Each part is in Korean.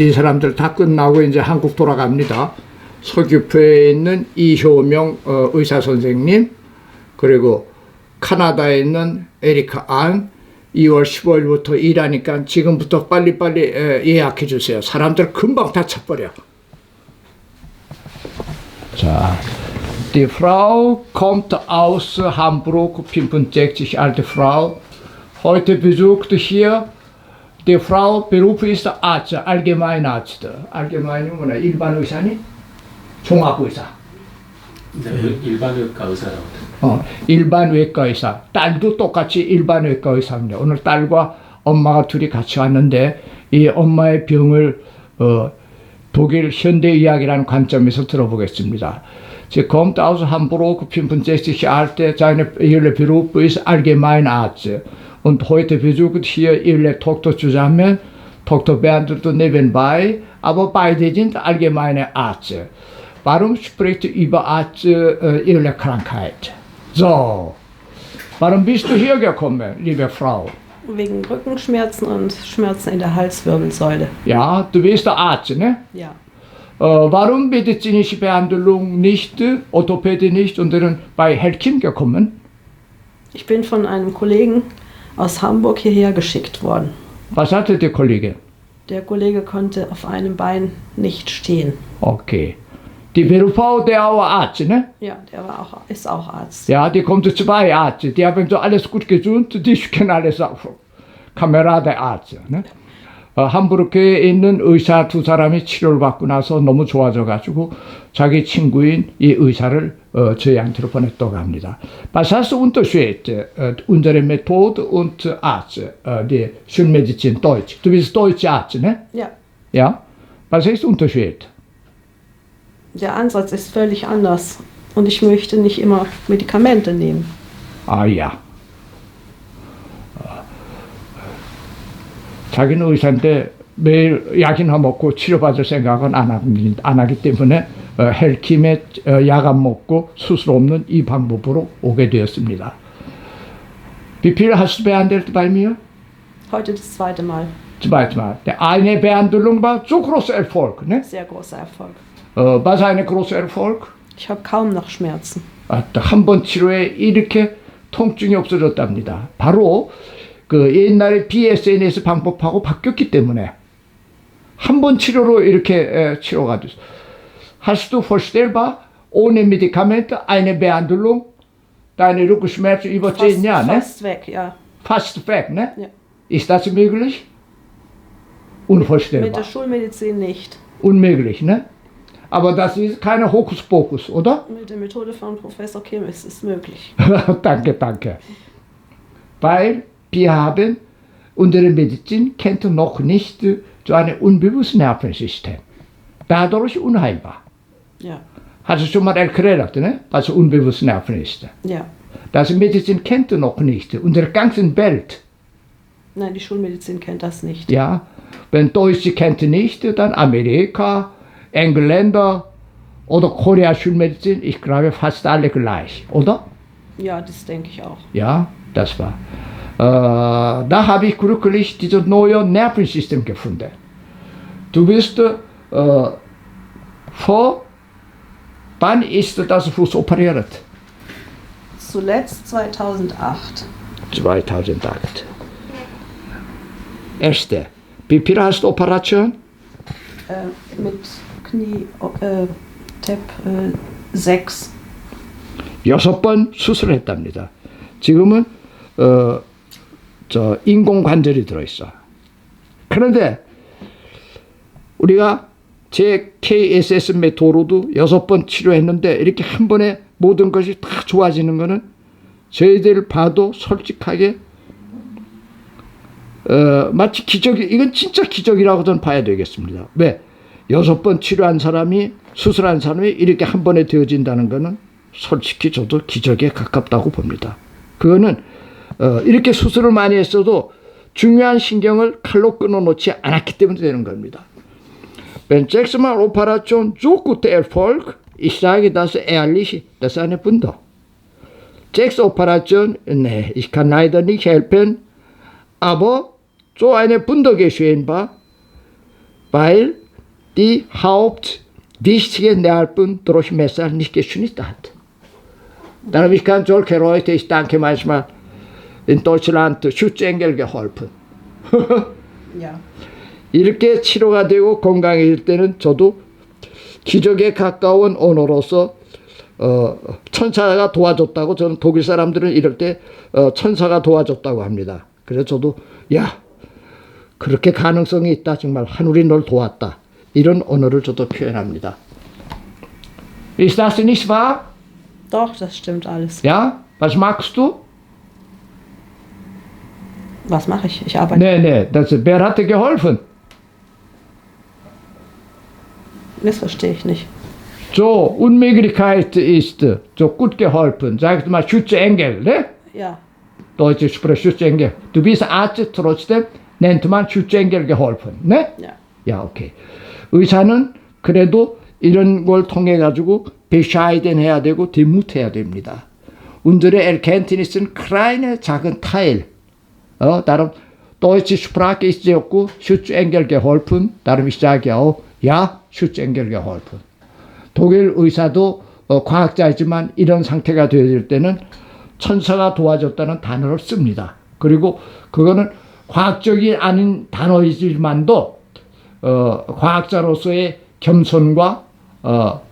이 사람들 다 끝나고 이제 한국 돌아갑니다. 서귀포에 있는 이효명 어, 의사 선생님 그리고 카나다에 있는 에리카 안 2월 15일부터 일하니까 지금부터 빨리빨리 에, 예약해 주세요. 사람들 금방 다 차버려. 자, Die Frau kommt aus Hamburg, 65 alte Frau. Heute besucht hier die Frau, Beruf ist Arzt, Allgemeinarzt. Allgemein이 뭐냐? 일반 의사니? 종합의사. 네, 일반 의과 의사라고. 어, 일반 외과 의사. 딸도 똑같이 일반 외과 의사입니다. 오늘 딸과 엄마가 둘이 같이 왔는데 이 엄마의 병을 어, 독일 현대의학이라는 관점에서 들어보겠습니다. Sie kommt aus Hamburg, 65 Jahre, seine Beruf ist Allgemeinarzt. Und heute besucht hier ihre Tochter zusammen, Dr. Bernd nebenbei, aber beide sind allgemeine Ärzte. Warum spricht über Arzt äh, ihre Krankheit? So, warum bist du hier gekommen, liebe Frau? Wegen Rückenschmerzen und Schmerzen in der Halswirbelsäule. Ja, du bist der Arzt, ne? Ja. Äh, warum medizinische Behandlung nicht, äh, Orthopädie nicht und dann bei Helkim gekommen? Ich bin von einem Kollegen aus Hamburg hierher geschickt worden. Was hatte der Kollege? Der Kollege konnte auf einem Bein nicht stehen. Okay. Die WV, der auch Arzt, ne? Ja, der war auch, ist auch Arzt. Ja, die kommt zu zwei Ärzte. Die haben so alles gut gesund, die können alles auch. Kamerade Arzt, ne? 함부르크에 있는 의사 두 사람이 치료를 받고 나서 너무 좋아져 가지고 자기 친구인 이 의사를 어, 저희한테로 보냈다고 합니다. Was hast du unterschied äh, unsere Methode und Arzt, äh, die Schulmedizin Deutsch? Du bist Deutsch Arzt, ne? Ja. Ja? Was ist der Unterschied? Der Ansatz ist völlig anders. Und ich möchte nicht immer Medikamente nehmen. 아, 야. 자기는 의사인데 매일 약이나 먹고 치료받을 생각은 안, 하기, 안 하기 때문에 어, 헬킴에 어, 약안 먹고 수술 없는 이 방법으로 오게 되었습니다. Wie viel hast du behandelt bei mir? Heute das zweite Mal. Zweimal. Der eine Behandlung war zu großer Erfolg. Ne? Sehr großer Erfolg. 어, was ein großer Erfolg? Ich habe kaum noch Schmerzen. 아, 한번 치료에 이렇게 통증이 없어졌답니다. 바로 그 옛날에 BSNS 방법하고 바뀌었기 때문에 한 번 치료로 이렇게 에, 치료가 됐어. Hast du vorstellbar ohne Medikamente eine Behandlung deine Rückenschmerzen über Fast, zehn Jahre, ne? fast weg, ja. Fast weg, ne? Ja. Ist das möglich? Mit Unvorstellbar. der Schulmedizin nicht. Unmöglich, ne? Aber das ist keine Hokuspokus, oder? Mit der Methode von Professor Kim ist es möglich. danke, danke. Weil wir haben, unsere Medizin kennt noch nicht so ein unbewusstes Nervensystem. Dadurch unheilbar. Ja. Hast du schon mal erklärt, ne? was unbewusstes Nerven ist? Ja. Das Medizin kennt noch nicht. Unsere ganze Welt. Nein, die Schulmedizin kennt das nicht. Ja, wenn Deutsche kennt nicht, dann Amerika, Engländer oder Korea Schulmedizin, ich glaube fast alle gleich, oder? Ja, das denke ich auch. Ja, das war. Äh, da habe ich glücklich dieses neue Nervensystem gefunden. Du bist äh, vor, wann ist das Fuß operiert? Zuletzt 2008. 2008. Erste. Wie viel hast du Operation? Äh, mit Knie, äh, Tap äh, 6. 여섯 번 수술했답니다. 지금은 어, 저 인공 관절이 들어있어. 그런데 우리가 제 KSS 메토로도 여섯 번 치료했는데 이렇게 한 번에 모든 것이 다 좋아지는 거는 저희들 봐도 솔직하게 어, 마치 기적이 이건 진짜 기적이라고 저는 봐야 되겠습니다. 왜 여섯 번 치료한 사람이 수술한 사람이 이렇게 한 번에 되어진다는 거는 솔직히 저도 기적에 가깝다고 봅니다. 그거는 어, 이렇게 수술을 많이 했어도 중요한 신경을 칼로 끊어놓지 않았기 때문에 되는 겁니다. Ehrlich, das ist eine Wunder. Sechs Operationen, nee, ich kann leider nicht helfen, aber so eine Wunder geschehen war. weil die hauptwichtige Nerven durch Messer nicht geschnitten hat. Dann habe ich ganz solche Leute, ich danke manchmal in Deutschland Schutzengel geholfen. 이렇게 치료가 되고 건강해질 때는 저도 기적에 가까운 언어로서 어, 천사가 도와줬다고 저는 독일 사람들은 이럴 때 어, 천사가 도와줬다고 합니다. 그래서 저도 야 그렇게 가능성이 있다 정말 하늘이 널 도왔다 이런 언어를 저도 표현합니다. Ist das nicht wahr? Doch, das stimmt alles. Ja? Was machst du? Was mache ich? Ich arbeite. Nee, nee, das, wer hat dir geholfen? Das verstehe ich nicht. So, Unmöglichkeit ist so gut geholfen. Sagst mal Schutzengel, ne? Ja. Deutsche Sprache Schutzengel. Du bist Arzt, trotzdem nennt man Schutzengel geholfen, ne? Ja. 야, 오케이. 의사는 그래도 이런 걸 통해 가지고 bescheiden 해야 되고 demut 해야 됩니다. Unsere Erkenntnis sind kleine 작은 Teil. 어, Sprache ist sehr gut, Schutzengel geholfen. 다른 ich sage auch, ja, Schutzengel geholfen. 독일 의사도 어, 과학자이지만 이런 상태가 되어질 때는 천사가 도와줬다는 단어를 씁니다. 그리고 그거는 과학적이 아닌 단어이지만도 어, 과학자로서의 겸손과 어,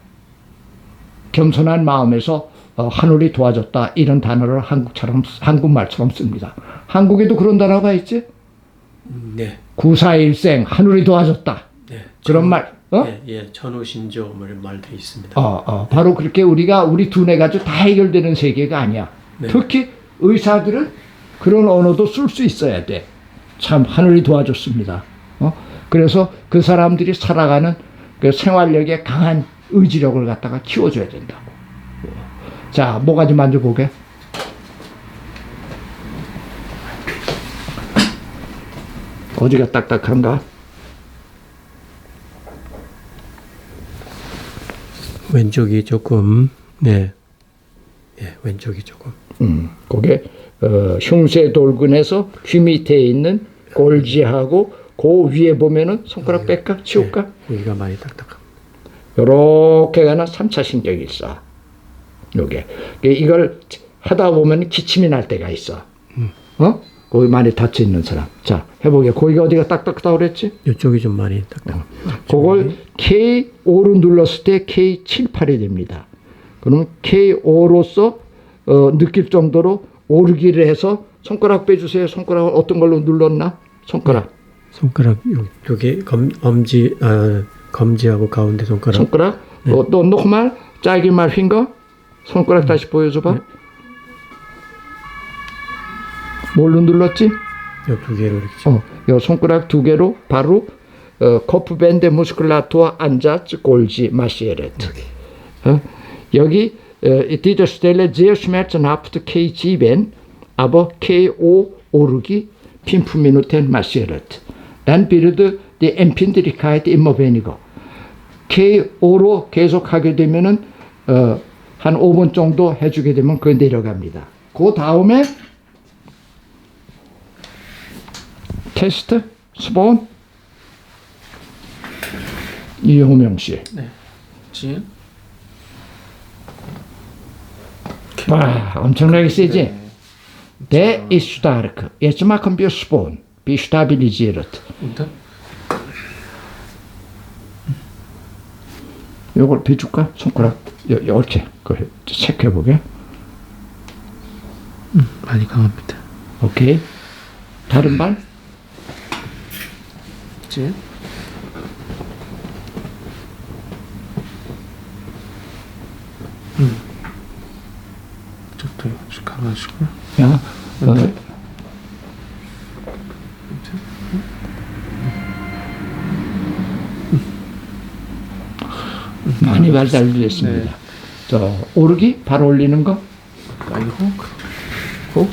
겸손한 마음에서 어, 하늘이 도와줬다 이런 단어를 한국처럼 한국말처럼 씁니다. 한국에도 그런 단어가 있지? 네. 구사일생 하늘이 도와줬다 네. 그런 말. 어? 예, 예, 천호신조 뭐 말돼 있습니다. 어, 어, 바로 그렇게 우리가 우리 두뇌 가지고 다 해결되는 세계가 아니야. 네. 특히 의사들은 그런 언어도 쓸 수 있어야 돼. 참 하늘이 도와줬습니다. 어? 그래서 그 사람들이 살아가는 그 생활력에 강한 의지력을 갖다가 키워줘야 된다고. 자, 뭐가 좀 만져보게. 어디가 딱딱한가? 왼쪽이 조금 네. 예, 왼쪽이 조금 음, 그게 어, 흉쇄 돌근에서 귀 밑에 있는 골지하고 그 위에 보면은 손가락 뺄까 치울까? 네, 여기가 많이 딱딱합니다. 요렇게 가는 3차 신경일사. 요게 이걸 하다 보면 기침이 날 때가 있어. 어? 거기 많이 다쳐 있는 사람. 자, 해보게. 거기가 어디가 딱딱하다고 그랬지? 이쪽이 좀 많이 딱딱. 그걸 K5로 눌렀을 때 K7, 8이 됩니다. 그러면 K5로서 어, 느낄 정도로 오르기를 해서 손가락 빼주세요. 손가락을 어떤 걸로 눌렀나? 손가락. 손가락 요, 여기 검 엄지 아 검지하고 가운데 손가락 손가락. 어, 또 노mal 짧게 말 핑거. 손가락 다시 보여줘봐. 뭘로 눌렀지? 요두 개로 이렇게 어, 요 손가락 두 개로 바로 어, 코프 밴드 무스클라토아 안자츠 골지 마시에레트. 어? 여기 äh, diese Stelle sehr schmerzhaft K7, aber K5 오르기 5 Minuten massiert. Dann wird die Empfindlichkeit immer weniger. K5로 계속 하게 되면은 어, 한 5분 정도 해주게 되면 그 내려갑니다. 그 다음에 테스트 스폰 이호명 씨. 지금 와, 엄청나게 세지? Der ist stark. Jetzt machen wir Spawn. Wie stabilisiert. 일 요걸 비줄까? 손가락. 요, 요렇게. 그, 체크해보게. 많이 강합니다. 오케이. 다른 발? 지금 쪽도 역시 강하시고 야, 어, 많이 발달됐습니다. 자, 오르기? 발 올리는 거? 아니 혹 혹.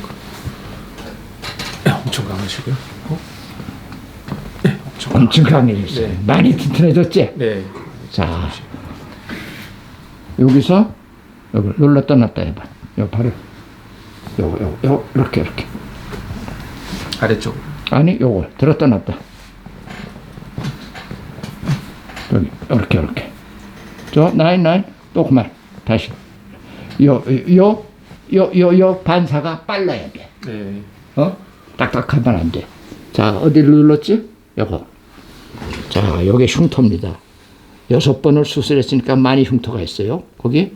네, 엄청 강하시고요. 혹. 네, 엄청. 엄청 강해졌어요. 네. 많이 튼튼해졌지? 네. 자, 여기서 여기 눌렀다 놨다 해봐. 요 발을 요거 요거 요 이렇게 이렇게. 아래쪽. 아니 요거 들었다 놨다. 여기 이렇게 이렇게. 저 나인 나인 또 그만 다시. 요 요 요 요 요 반사가 빨라야 돼. 네. 어? 딱딱하면 안 돼. 자, 어디를 눌렀지? 요거. 자, 요게 흉터입니다. 여섯 번을 수술했으니까 많이 흉터가 있어요. 거기.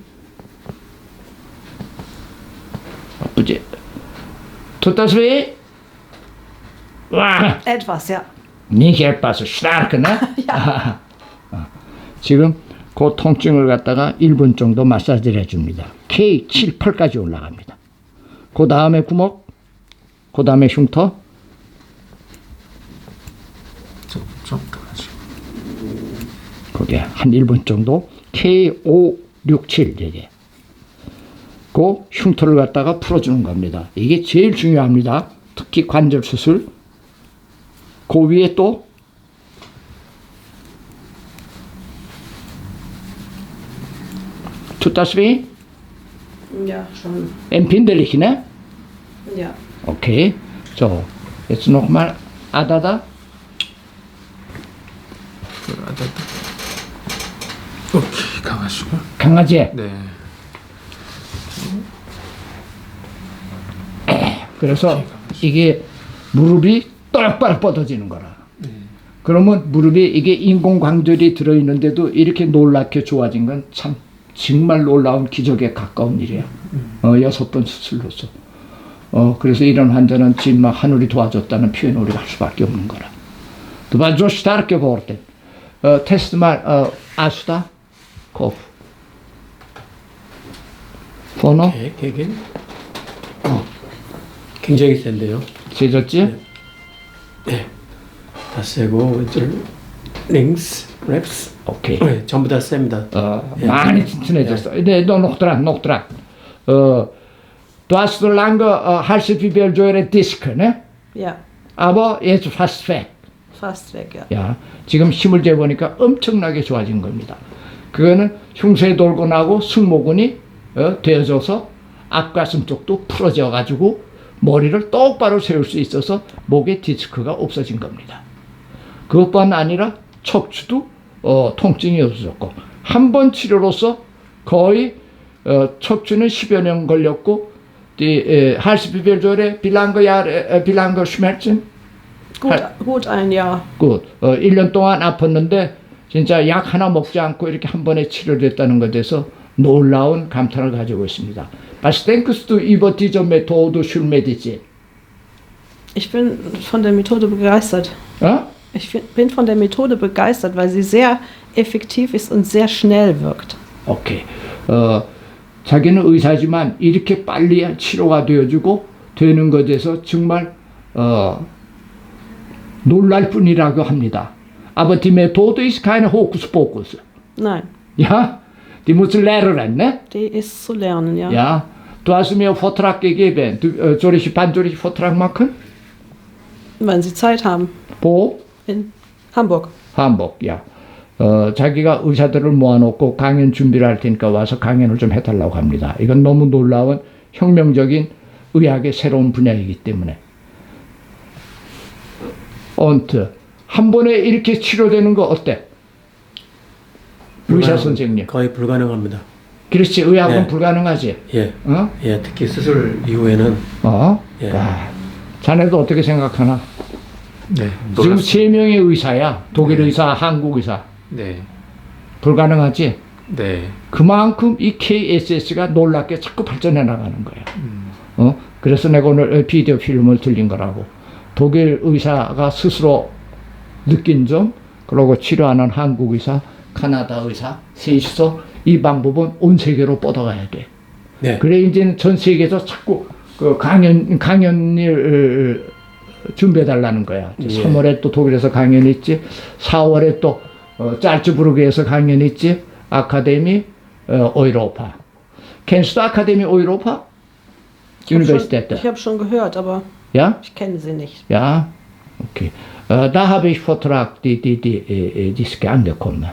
아프지? 투타스리? 와! Etwas, ja. 어. 지금 그 통증을 갖다가 1분 정도 마사지를 해줍니다. K 7, 8까지 올라갑니다. 그 다음에 구멍, 그 다음에 흉터. 그게 한 1분 정도 K 5, 6, 7 이게 그 흉터를 갖다가 풀어주는 겁니다. 이게 제일 중요합니다. 특히 관절 수술. 그 위에 또 투타스비 Ja, schon. empfindlich, ne? Ja. Okay. So, jetzt nochmal Adada. 오케이, 가가지고. 강아지. 네. 그래서 이게 무릎이 똑바로 뻗어지는 거라. 그러면 무릎이 이게 인공관절이 들어있는데도 이렇게 놀랍게 좋아진 건 참 정말 놀라운 기적에 가까운 일이야. 어, 여섯 번 수술로서. 어, 그래서 이런 환자는 정말 하늘이 도와줬다는 표현을 우리가 할 수밖에 없는 거라. Du war so stark geworden. Äh, test mal äh, Asta, Kopf. Vorne, 개, 개개. 어. 굉장히 센데요. 세졌지? 다 세고, 왼쪽, links, reps. 오케이. 네, 전부 다 셉니다. 어, 예. 많이 튼튼해졌어. 네, 너 noch dran. Äh, du lange äh, Disk, ne? Ja. Aber jetzt fast weg. Fast weg, ja. 야, 지금 힘을 재보니까 엄청나게 좋아진 겁니다. 그거는 흉쇄 돌고 나고 승모근이 어, 되어져서 앞가슴 쪽도 풀어져 가지고 머리를 똑바로 세울 수 있어서 목에 디스크가 없어진 겁니다. 그것뿐 아니라 척추도 어, 통증이 없어졌고 한 번 치료로서 거의 어, 척추는 10여 년 걸렸고 die äh, Halswirbelsäure, wie lange Jahre, äh, wie lange Schmerzen? Gut, Halt. gut ein Jahr. 그 어, 1년 동안 아팠는데 진짜 약 하나 먹지 않고 이렇게 한 번에 치료됐다는 것에 대해서 놀라운 감탄을 가지고 있습니다. Was denkst du über diese Methode Schulmedizin? Ich bin von der Methode begeistert. 어? Ich fin- bin von der Methode begeistert, weil sie sehr effektiv ist und sehr schnell wirkt. 오케이. 어, 자기는 의사지만 이렇게 빨리 치료가 되어주고 되는 것에 대해서 정말 어, 놀랄 뿐이라고 합니다. Aber die Methode ist keine Hokuspokus. Nein, Ja, die muss lernen, ne? die ist zu lernen, ja. Ja, du hast mir Vortrag gegeben. Du, äh, soll ich, wann soll ich Vortrag machen? Wenn sie Zeit haben. Wo? In Hamburg. 한복, 야. 어, 자기가 의사들을 모아놓고 강연 준비를 할 테니까 와서 강연을 좀 해달라고 합니다. 이건 너무 놀라운 혁명적인 의학의 새로운 분야이기 때문에. 언트, 한 번에 이렇게 치료되는 거 어때? 의사 불가능- 선생님. 거의 불가능합니다. 그렇지, 의학은 네. 불가능하지. 예. 어? 예, 특히 수술 이후에는 어? 예. 와, 자네도 어떻게 생각하나? 네. 지금 세 명의 의사야. 독일 의사, 한국 의사. 네. 불가능하지? 네. 그만큼 이 KSS가 놀랍게 자꾸 발전해 나가는 거야. 어? 그래서 내가 오늘 비디오 필름을 들린 거라고. 독일 의사가 스스로 느낀 점, 그리고 치료하는 한국 의사, 카나다 의사, 셋이서 이 방법은 온 세계로 뻗어가야 돼. 네. 그래 이제는 전 세계에서 자꾸 그 강연 강연을 어, 준비해 달라는 거야. 예. 3월에 또 독일에서 강연 있지. 4월에 또 어, 짤츠부르크에서 강연 있지. 아카데미 어, 오이로파. Kennst du Akademie Europa? Ich habe schon, Universität. ich hab schon gehört, aber Ja? ich kenne sie nicht. Ja? Okay. Äh, da habe ich Vortrag, die, die, die, äh, die ist angekommen.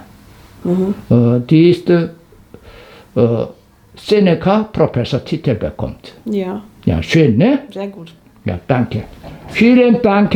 Äh, die ist äh, Seneca Professor Titel bekommt. Ja, Ja, schön, ne? sehr gut. Ja, danke. Vielen Dank.